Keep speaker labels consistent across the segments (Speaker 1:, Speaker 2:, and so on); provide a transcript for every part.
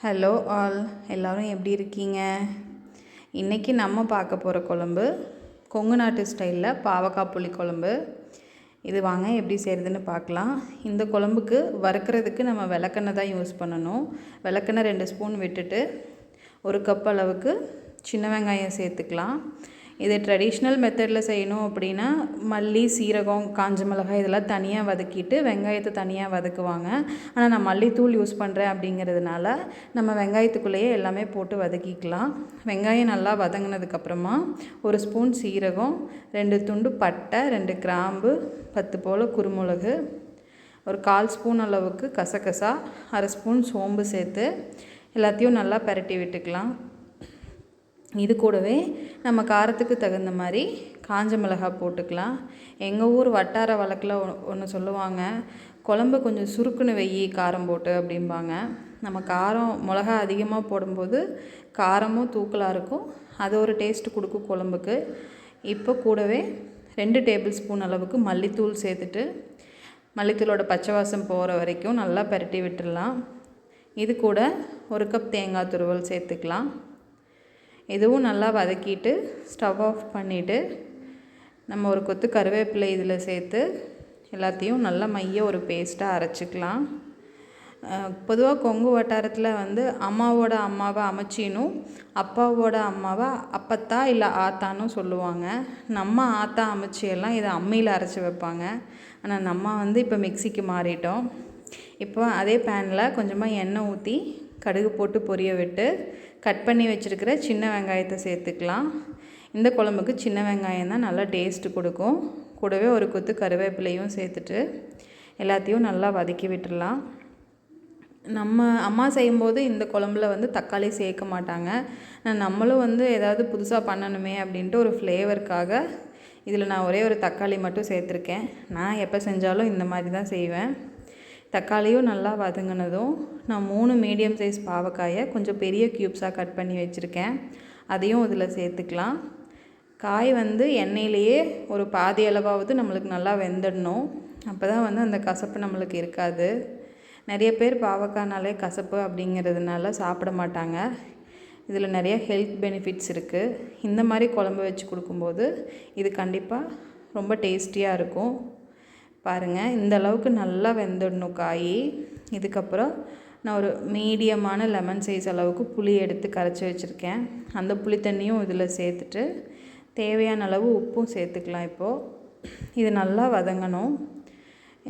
Speaker 1: Hello all எல்லோரும் எப்படி இருக்கீங்க? இன்றைக்கி நம்ம பார்க்க போகிற குழம்பு கொங்கு நாட்டு ஸ்டைலில் பாவக்காய் புளி குழம்பு. இது வாங்க எப்படி செய்கிறதுன்னு பார்க்கலாம். இந்த குழம்புக்கு வறுக்கிறதுக்கு நம்ம விளக்கெண்ணெய் தான் யூஸ் பண்ணணும். விளக்கெண்ணெய் ரெண்டு ஸ்பூன் விட்டுட்டு ஒரு கப் அளவுக்கு சின்ன வெங்காயம் சேர்த்துக்கலாம். இது ட்ரெடிஷ்னல் மெத்தடில் செய்யணும் அப்படின்னா மல்லி சீரகம் காஞ்ச மிளகாய் இதெல்லாம் தனியாக வதக்கிட்டு வெங்காயத்தை தனியாக வதக்குவாங்க. ஆனால் நான் மல்லித்தூள் யூஸ் பண்ணுறேன் அப்படிங்கிறதுனால நம்ம வெங்காயத்துக்குள்ளேயே எல்லாமே போட்டு வதக்கிக்கலாம். வெங்காயம் நல்லா வதங்கினதுக்கப்புறமா ஒரு ஸ்பூன் சீரகம் ரெண்டு துண்டு பட்டை ரெண்டு கிராம்பு பத்து போல் குருமிளகு ஒரு கால் ஸ்பூன் அளவுக்கு கசகசா அரை ஸ்பூன் சோம்பு சேர்த்து எல்லாத்தையும் நல்லா பரட்டி விட்டுக்கலாம். இது கூடவே நம்ம காரத்துக்கு தகுந்த மாதிரி காஞ்ச மிளகாய் போட்டுக்கலாம். எங்கள் ஊர் வட்டார வழக்கில் ஒன்று சொல்லுவாங்க குழம்பு கொஞ்சம் சுருக்குன்னு வெயி காரம் போட்டு அப்படிம்பாங்க. நம்ம காரம் மிளகா அதிகமாக போடும்போது காரமும் தூக்கலாக இருக்கும். அது ஒரு டேஸ்ட்டு கொடுக்கும் குழம்புக்கு. இப்போ கூடவே ரெண்டு டேபிள் ஸ்பூன் அளவுக்கு மல்லித்தூள் சேர்த்துட்டு மல்லித்தூளோட பச்சை வாசம் போகிற வரைக்கும் நல்லா பரட்டி விட்டுடலாம். இது கூட ஒரு கப் தேங்காய் துருவல் சேர்த்துக்கலாம். இதுவும் நல்லா வதக்கிட்டு ஸ்டவ் ஆஃப் பண்ணிவிட்டு நம்ம ஒரு கொத்து கருவேப்பிலை இதில் சேர்த்து எல்லாத்தையும் நல்லா மைய ஒரு பேஸ்ட்டாக அரைச்சிக்கலாம். பொதுவாக கொங்கு வட்டாரத்தில் வந்து அம்மாவோட அம்மாவை அமைச்சினும் அப்பாவோட அம்மாவை அப்பத்தா இல்லை ஆத்தான்னு சொல்லுவாங்க. நம்ம ஆத்தா அமைச்சியெல்லாம் இதை அம்மியில் அரைச்சி வைப்பாங்க. ஆனால் நம்ம வந்து இப்போ மிக்சிக்கு மாறிட்டோம். இப்போ அதே பேனில் கொஞ்சமாக எண்ணெய் ஊற்றி கடுகு போட்டு பொரிய விட்டு கட் பண்ணி வச்சுருக்கிற சின்ன வெங்காயத்தை சேர்த்துக்கலாம். இந்த குழம்புக்கு சின்ன வெங்காயம் தான் நல்லா டேஸ்ட்டு கொடுக்கும். கூடவே ஒரு கொத்து கருவேப்பிலையும் சேர்த்துட்டு எல்லாத்தையும் நல்லா வதக்கி விட்டுடலாம். நம்ம அம்மா செய்யும்போது இந்த குழம்புல வந்து தக்காளி சேர்க்க மாட்டாங்க. நம்மளும் வந்து ஏதாவது புதுசாக பண்ணணுமே அப்படின்ட்டு ஒரு ஃப்ளேவருக்காக இதில் நான் ஒரே ஒரு தக்காளி மட்டும் சேர்த்துருக்கேன். நான் எப்போ செஞ்சாலும் இந்த மாதிரி தான் செய்வேன். தக்காளியும் நல்லா வதங்கினதும் நான் மூணு மீடியம் சைஸ் பாவக்காயை கொஞ்சம் பெரிய க்யூப்ஸாக கட் பண்ணி வச்சுருக்கேன். அதையும் இதில் சேர்த்துக்கலாம். காய் வந்து எண்ணெயிலேயே ஒரு பாதி அளவாவது நம்மளுக்கு நல்லா வெந்துடணும். அப்போ தான் வந்து அந்த கசப்பு நம்மளுக்கு இருக்காது. நிறைய பேர் பாவக்காய்னாலே கசப்பு அப்படிங்கிறதுனால சாப்பிட மாட்டாங்க. இதில் நிறைய ஹெல்த் பெனிஃபிட்ஸ் இருக்குது இந்த மாதிரி குழம்பு வச்சு கொடுக்கும்போது இது கண்டிப்பாக ரொம்ப டேஸ்டியாக இருக்கும். பாருங்கள் இந்த அளவுக்கு நல்லா வெந்துடணும் காய். இதுக்கப்புறம் நான் ஒரு மீடியமான லெமன் சைஸ் அளவுக்கு புளி எடுத்து கரைச்சி வச்சுருக்கேன். அந்த புளி தண்ணியும் இதில் சேர்த்துட்டு தேவையான அளவு உப்பும் சேர்த்துக்கலாம் இப்போது இது நல்லா வதங்கணும்.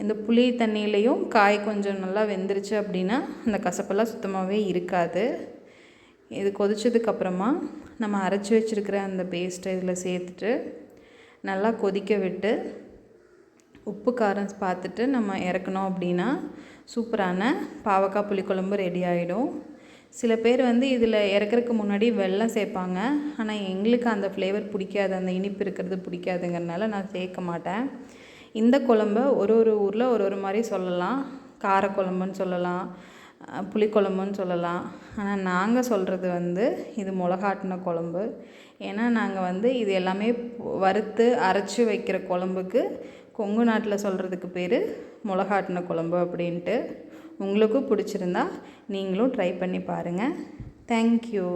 Speaker 1: இந்த புளி தண்ணியிலையும் காய் கொஞ்சம் நல்லா வெந்துருச்சு அப்படின்னா அந்த கசப்பெல்லாம் சுத்தமாகவே இருக்காது. இது கொதிச்சதுக்கப்புறமா நம்ம அரைச்சி வச்சுருக்கிற அந்த பேஸ்ட்டை இதில் சேர்த்துட்டு நல்லா கொதிக்க விட்டு உப்பு காரம் பார்த்துட்டு நம்ம இறக்கணும் அப்படின்னா சூப்பரான பாவக்காய் புளிக்குழம்பு ரெடி ஆகிடும் சில பேர் வந்து இதில் இறக்குறதுக்கு முன்னாடி வெள்ளம் சேர்ப்பாங்க. ஆனால் எங்களுக்கு அந்த ஃப்ளேவர் பிடிக்காது அந்த இனிப்பு இருக்கிறது பிடிக்காதுங்கிறனால நான் சேர்க்க மாட்டேன். இந்த குழம்ப ஒரு ஒரு ஊரில் ஒரு ஒரு மாதிரி சொல்லலாம். காரக்குழம்புன்னு சொல்லலாம் புளிக்குழம்புன்னு சொல்லலாம். ஆனால் நாங்கள் சொல்கிறது வந்து இது மிளகாட்டின குழம்பு. ஏன்னா நாங்கள் வந்து இது எல்லாமே வறுத்து அரைச்சி வைக்கிற குழம்புக்கு கொங்கு நாட்டில் சொல்கிறதுக்கு பேர் மிளகாட்டின குழம்பு அப்படின்ட்டு. உங்களுக்கும் பிடிச்சிருந்தா நீங்களும் ட்ரை பண்ணி பாருங்கள் தேங்க்யூ